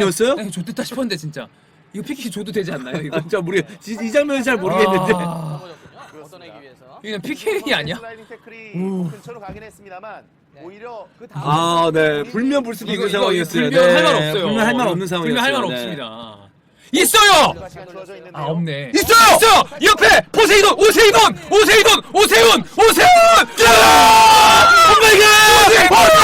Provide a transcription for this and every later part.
아니었어요? 네, 좋겠다 싶었는데 진짜 이거 피킥 줘도 되지 않나요? 이거 아, 진짜 모르 이, 이 장면은 잘 모르겠는데. 아, 걷어내기 위해서. 이거 PK 아니야? 슬라이딩 태클이 우. 근처로 가긴 했습니다만 오히려 그 다음 아, 네. 불면 불수 이거 있는 이거 상황이었어요. 불면 네. 할말 없어요. 불면 할말 없는 상황이었어요. 불면 할 말 네. 없습니다. 있어요. 시간 주어져 있는데요. 아 없네. 있어요! 있어! 옆에 포세이돈, 오세이돈, 오세이돈, 오세훈, 오세훈! 이거예요!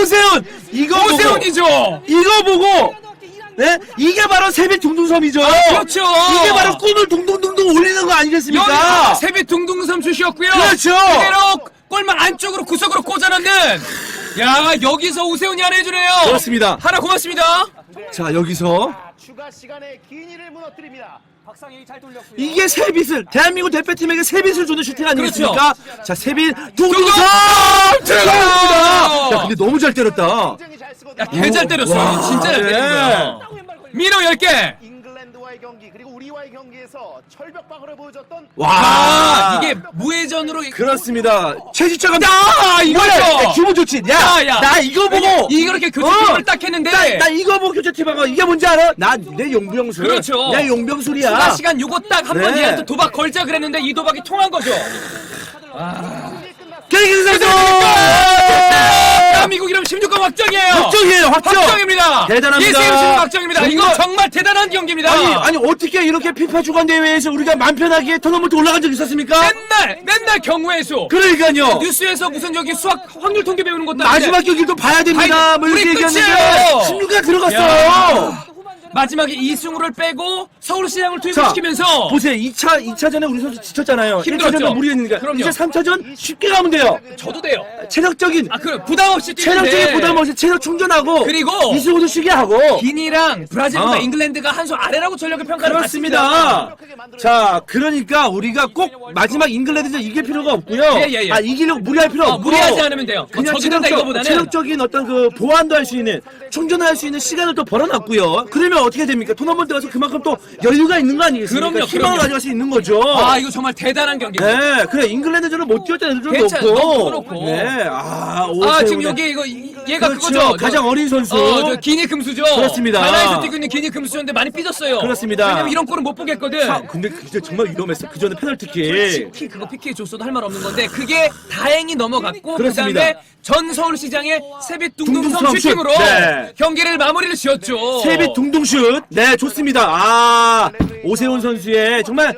오세훈! 이거 오세훈이죠. 이거 보고, 네? 이게 바로 세빛 둥둥섬이죠. 그렇죠. 이게 바로 꿈을 둥둥둥둥 올리는 거 아니겠습니까? 세비 둥둥섬 슛이었고요. 그렇죠. 그대로 골망 안쪽으로 구석으로 꽂아넣는. 야 여기서 오세훈이 하나 해주네요. 그렇습니다. 하나 고맙습니다. 자, 여기서 자, 추가 시간에 긴이를 무너뜨립니다. 박상현이 잘 돌렸고요. 이게 세빛을 대한민국 대표팀에게 세빛을 주는 슈팅 아니겠습니까? 그렇죠. 자, 세빛 둥둥섬 들어갑니다. 야, 근데 너무 잘 때렸다. 굉장히 잘 쓰거든요. 야 개잘 때렸어. 와, 진짜 잘 때린 거야. 네. 민호 10개. 잉글랜드와의 경기 그리고 우리와의 경기에서 철벽방어를 보여줬던 와, 아 이게 무회전으로 그렇습니다. 최지철 감독. 야 이거죠. 좋지. 야, 야, 야. 나 이거 보고. 이- 이렇게 교체 어. 팀을 딱 했는데 나, 나 이거 보고 교체 팀하고 이게 뭔지 알아? 나 내 용병술. 그렇죠. 내 용병술이야. 추가 시간 요거 딱한번 네. 얘한테 도박 걸자 그랬는데 이 도박이 통한 거죠. 경 확정이에요. 확정이에요, 확정. 확정입니다. 대단합니다. 이 세임 확정입니다. 이거 정말- 정말 대단한 경기입니다. 아니, 아니 어떻게 이렇게 피파 주간 대회에서 우리가 맘 편하게 토너먼트 올라간 적 있었습니까? 맨날 맨날 경우의 수. 그러니까요. 뉴스에서 무슨 저기 수학 확률 통계 배우는 것도 아닌데 마지막 경기도 봐야 됩니다. 뭐 이렇게 우리 얘기했는데 끝이에요. 16강 들어갔어요. 마지막에 이승우를 빼고 서울시장을 자, 투입시키면서 보세요. 2차 2차전에 우리 선수 지쳤잖아요. 힘들었죠. 1차전도 무리했으니까 그럼요. 이제 3차전 쉽게 가면 돼요. 저도 돼요. 체력적인 아그 부담 없이 뛰는데 체력적인 부담 없이 체력 충전하고 그리고 이승우도 쉬게 하고 기니랑 브라질보다 어. 잉글랜드가 한 수 아래라고 전력을 평가를 그렇습니다. 자, 그러니까 우리가 꼭 마지막 잉글랜드전 이길 필요가 없고요. 예, 예, 예. 아, 이기려고 무리할 필요 어, 없고. 무리하지 않으면 돼요. 뭐 그냥 저기 된다 체력적, 이거보다는 체력적인 어떤 그 보완도 할 수 있는 충전할 수 있는 시간을 또 벌어놨고요. 그러면 어떻게 됩니까? 토너먼트 가서 그만큼 또 여유가 있는 거 아니겠습니까? 그럼요, 희망을 그럼요. 가져갈 수 있는 거죠. 아 이거 정말 대단한 경기. 네, 그래 잉글랜드전을 못 뛰었던 애들도 없고. 너무 그렇고. 네, 아, 아 오세훈의- 지금 여기 이거 이- 얘가 그렇죠. 그거죠. 가장 저- 어린 선수. 어, 저 기니 금수죠. 그렇습니다. 가나에서 뛰고 있는 기니 금수인데 많이 삐졌어요. 그렇습니다. 왜냐면 이런 골은 못 보겠거든. 아, 근데 진짜 정말 위험했어. 그 전에 페널티킥. 키 그거 PK 줬어도 할 말 없는 건데 그게 다행히 넘어갔고 그렇습니다. 그다음에 전 서울시장의 세빛 둥둥섬 둥둥섬 슛. 슈팅으로 네. 경기를 마무리를 지었죠. 세빛 둥둥슛. 네, 좋습니다. 아, 오세훈 선수의 정말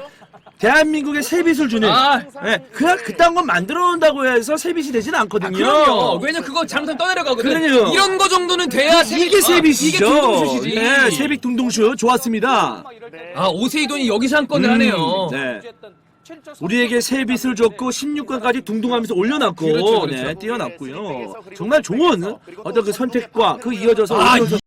대한민국의 세빛을 주는. 아. 네, 그냥 그딴 건 만들어 놓는다고 해서 세빛이 되지는 않거든요. 그럼요. 왜냐 그거 잘못하면 떠내려가거든. 그럼요. 이런 거 정도는 돼야 세빛- 이게 아, 세빛이죠. 이게 둥둥슛이지. 네, 세빛 둥둥슛 좋았습니다. 아 오세이돈이 여기서 한 건을 음, 하네요. 네. 우리에게 세빛을 줬고 16강까지 둥둥하면서 올려놨고 그렇죠, 그렇죠. 네, 뛰어났고요. 정말 좋은 어떤 그 선택과 그 이어져서 아, 오세훈 선수